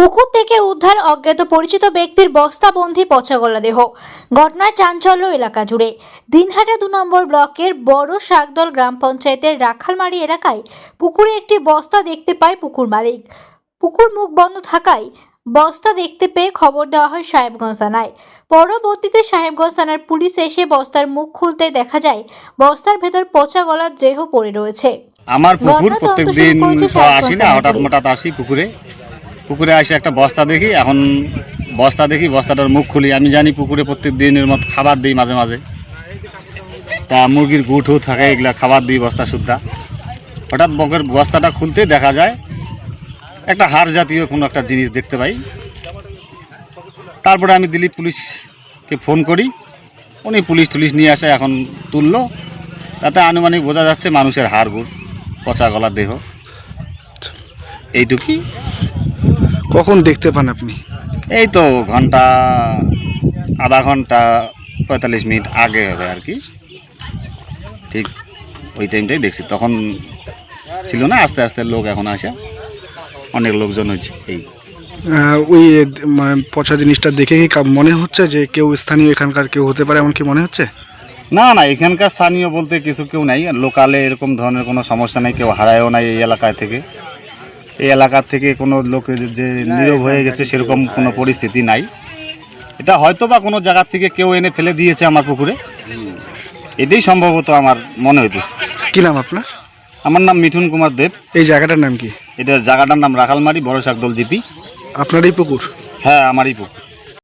পুকুর থেকে উদ্ধার অজ্ঞাত পরিচিত ব্যক্তির বস্তাবন্দি পচাগলা দেহ ঘটনায় চাঞ্চল্য এলাকা জুড়ে। দিনহাটা দু নম্বর ব্লকের বড় শাকদল গ্রাম পঞ্চায়েতের রাখালমারি এলাকায় পুকুরে একটি বস্তা দেখতে পায় পুকুর মালিক। পুকুর মুখ বন্ধ থাকায় বস্তা দেখতে পেয়ে খবর দেওয়া হয় সাহেবগঞ্জ থানায়। পরবর্তীতে সাহেবগঞ্জ থানার পুলিশ এসে বস্তার মুখ খুলতে দেখা যায় বস্তার ভেতর পচা গলার দেহ পড়ে রয়েছে। আমার পুকুর ঘটনা প্রত্যেক তদন্ত দিন শুরু করেছে তো আসি না হঠাৎ হঠাৎ আসি পুকুরে। পুকুরে আসে একটা বস্তা দেখি, এখন বস্তা দেখি, বস্তাটার মুখ খুলি। আমি জানি পুকুরে প্রত্যেক দিনের মতো খাবার দিই মাঝে মাঝে। তা মুরগির গুঠও থাকে, এগুলা খাবার দিই বস্তা সুদ্ধা হঠাৎ বকের বস্তাটা খুলতে দেখা যায়, একটা হাড় জাতীয় কোনো একটা জিনিস দেখতে পাই। তারপরে আমি দিলীপ পুলিশকে ফোন করি। উনি পুলিশ টুলিশ নিয়ে আসে, এখন তুললো। তাতে আনুমানিক বোঝা যাচ্ছে মানুষের হাড় গুড়, পচা গলা দেহ। এইটুকুই। কখন দেখতে পান আপনি? এই তো ঘণ্টা আধা ঘণ্টা পঁয়তাল্লিশ মিনিট আগে হবে আর কি। ঠিক ওই টাইমটাই দেখছি। তখন ছিল না আস্তে আস্তে লোক এখন আসে। অনেক লোকজন হয়েছে এই। ওই মানে পচা জিনিসটা দেখে কা- মনে হচ্ছে যে কেউ স্থানীয় এখানকার কেউ হতে পারে এমন কি মনে হচ্ছে? না না এখানকার স্থানীয় বলতে কিছু কেউ নাই। লোকালে এরকম ধরনের কোনো সমস্যা নেই কেউ হারায়ও নাই এই এলাকায় থেকে। এই এলাকা থেকে কোনো লোক যে নীরব হয়ে গেছে সেরকম কোনো পরিস্থিতি নাই। এটা হয়তো বা কোনো জায়গার থেকে কেউ এনে ফেলে দিয়েছে আমার পুকুরে। এটাই সম্ভবত আমার মনে হইতেছে। কী নাম আপনার? আমার নাম মিঠুন কুমার দেব। এই জায়গাটার নাম কি? এটা জায়গাটার নাম রাখালমারি বড় শাকদল জিপি। আপনারই পুকুর? হ্যাঁ আমারই পুকুর।